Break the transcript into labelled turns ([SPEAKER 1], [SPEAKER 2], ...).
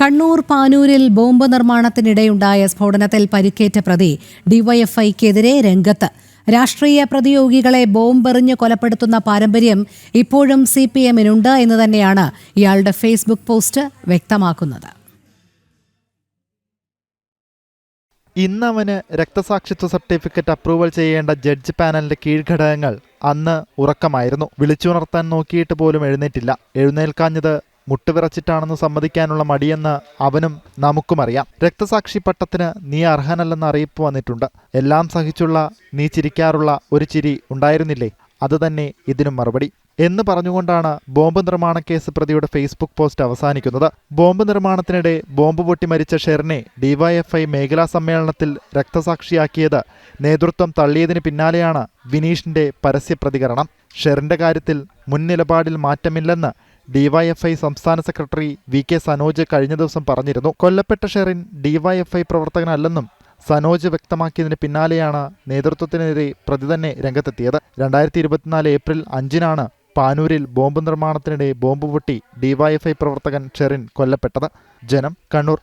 [SPEAKER 1] Kannur പാനൂരിൽ bomb നിർമ്മാണത്തിനിടെയുണ്ടായ സ്ഫോടനത്തിൽ പരിക്കേറ്റ പ്രതി ഡിവൈഎഫ്ഐക്കെതിരെ രംഗത്ത്. രാഷ്ട്രീയ പ്രതിയോഗികളെ ബോംബെറിഞ്ഞ് കൊലപ്പെടുത്തുന്ന പാരമ്പര്യം ഇപ്പോഴും സി പി എമ്മിനുണ്ട് എന്ന് തന്നെയാണ് ഇയാളുടെ ഫേസ്ബുക്ക് പോസ്റ്റ് വ്യക്തമാക്കുന്നത്.
[SPEAKER 2] ഇന്ന് അവന് രക്തസാക്ഷിത്വ സർട്ടിഫിക്കറ്റ് അപ്രൂവൽ ചെയ്യേണ്ട ജഡ്ജ് പാനലിന്റെ കീഴ്ഘടകങ്ങൾ അന്ന് ഉറക്കമായിരുന്നു. വിളിച്ചുണർത്താൻ നോക്കിയിട്ട് പോലും എഴുന്നേറ്റില്ല. എഴുന്നേൽക്കാഞ്ഞത് മുട്ടുവിറച്ചിട്ടാണെന്ന് സമ്മതിക്കാനുള്ള മടിയെന്ന് അവനും നമുക്കുമറിയാം രക്തസാക്ഷി പട്ടത്തിന് നീ അർഹനല്ലെന്ന് അറിയിപ്പ് വന്നിട്ടുണ്ട്. എല്ലാം സഹിച്ചുള്ള നീ ചിരിക്കാറുള്ള ഒരു ചിരി ഉണ്ടായിരുന്നില്ലേ? അതുതന്നെ ഇതിനും മറുപടി. എന്ന് പറഞ്ഞുകൊണ്ടാണ് ബോംബ് നിർമ്മാണ കേസ് പ്രതിയുടെ ഫേസ്ബുക്ക് പോസ്റ്റ് അവസാനിക്കുന്നത്. ബോംബ് നിർമ്മാണത്തിനിടെ ബോംബ് പൊട്ടി മരിച്ച ഷെറിനെ ഡിവൈഎഫ്ഐ മേഖലാ സമ്മേളനത്തിൽ രക്തസാക്ഷിയാക്കിയത് നേതൃത്വം തള്ളിയതിന് പിന്നാലെയാണ് വിനീഷിന്റെ പരസ്യപ്രതികരണം. ഷെറിന്റെ കാര്യത്തിൽ മുൻ നിലപാടിൽ മാറ്റമില്ലെന്ന് ഡിവൈഎഫ്ഐ സംസ്ഥാന സെക്രട്ടറി വി കെ സനോജ് കഴിഞ്ഞ ദിവസം പറഞ്ഞിരുന്നു കൊല്ലപ്പെട്ട ഷെറിൻ ഡിവൈഎഫ്ഐ പ്രവർത്തകനല്ലെന്നും സനോജ് വ്യക്തമാക്കിയതിന് പിന്നാലെയാണ് നേതൃത്വത്തിനെതിരെ പ്രതി തന്നെ രംഗത്തെത്തിയത്. രണ്ടായിരത്തി ഇരുപത്തിനാല് ഏപ്രിൽ അഞ്ചിനാണ് പാനൂരിൽ ബോംബ് നിർമ്മാണത്തിനിടെ ബോംബ് പൊട്ടി ഡിവൈഎഫ്ഐ പ്രവർത്തകൻ ഷെറിൻ കൊല്ലപ്പെട്ടത്. ജനം കണ്ണൂർ